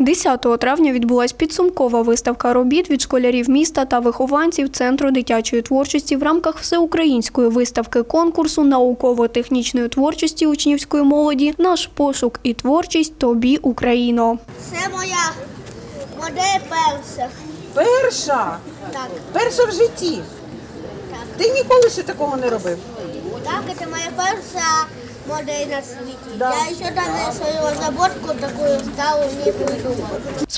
10 травня відбулась підсумкова виставка робіт від школярів міста та вихованців Центру дитячої творчості в рамках всеукраїнської виставки конкурсу науково-технічної творчості учнівської молоді Наш пошук і творчість тобі Україно. Це моя модель перша. Перша. Так, Перша в житті. так. Ти ніколи ще такого не робив. Так, це моя перша модель на світі. Да. Я ще там свою разработку таку ставу не придумав.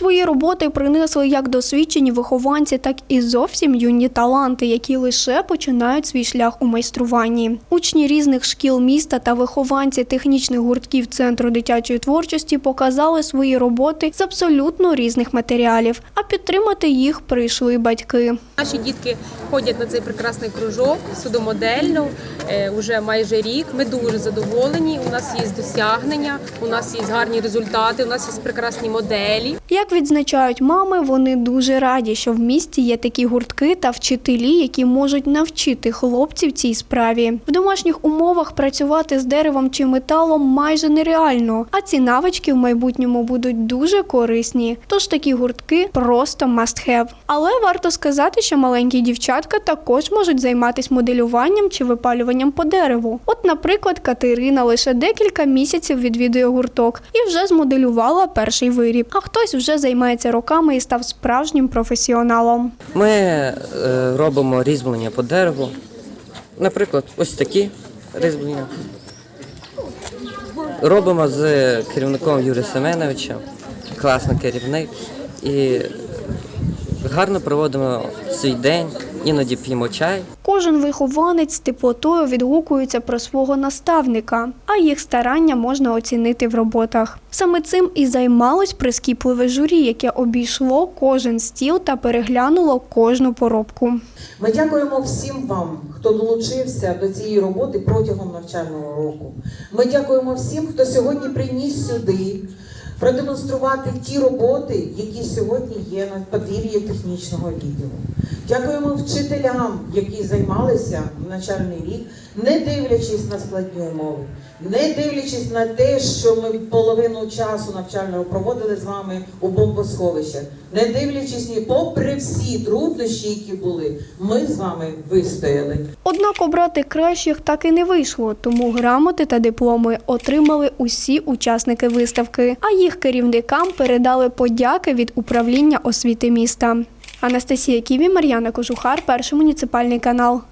Свої роботи принесли як досвідчені вихованці, так і зовсім юні таланти, які лише починають свій шлях у майструванні. Учні різних шкіл міста та вихованці технічних гуртків Центру дитячої творчості показали свої роботи з абсолютно різних матеріалів, а підтримати їх прийшли батьки. Наші дітки ходять на цей прекрасний кружок судомодельну е, уже майже рік. Ми дуже задоволені. У нас є досягнення, у нас є гарні результати, у нас є прекрасні моделі. Як відзначають мами, вони дуже раді, що в місті є такі гуртки та вчителі, які можуть навчити хлопців цій справі. В домашніх умовах працювати з деревом чи металом майже нереально, а ці навички в майбутньому будуть дуже корисні. Тож такі гуртки просто must have. Але варто сказати, що маленькі дівчатка також можуть займатися моделюванням чи випалюванням по дереву. От, наприклад, Катерина лише декілька місяців відвідує гурток і вже змоделювала перший виріб. А хтось вже займається роками і став справжнім професіоналом. Ми е, робимо різьблення по дереву. Наприклад, ось такі різьблення. Робимо з керівником Юрія Семеновичем, класний керівник. І гарно проводимо свій день, іноді п'ємо чай. Кожен вихованець з теплотою відгукується про свого наставника, а їх старання можна оцінити в роботах. Саме цим і займалось прискіпливе журі, яке обійшло кожен стіл та переглянуло кожну поробку. Ми дякуємо всім вам, хто долучився до цієї роботи протягом навчального року. Ми дякуємо всім, хто сьогодні приніс сюди продемонструвати ті роботи, які сьогодні є на подвір'ї технічного відділу. Дякуємо вчителям, які займалися в навчальний рік, не дивлячись на складні умови, не дивлячись на те, що ми половину часу навчального проводили з вами у бомбосховищах, не дивлячись ні попри всі труднощі, які були, ми з вами вистояли. Однак обрати кращих так і не вийшло, тому грамоти та дипломи отримали усі учасники виставки, а їх керівникам передали подяки від управління освіти міста. Анастасія Ківі, Мар'яна Кожухар, перший муніципальний канал.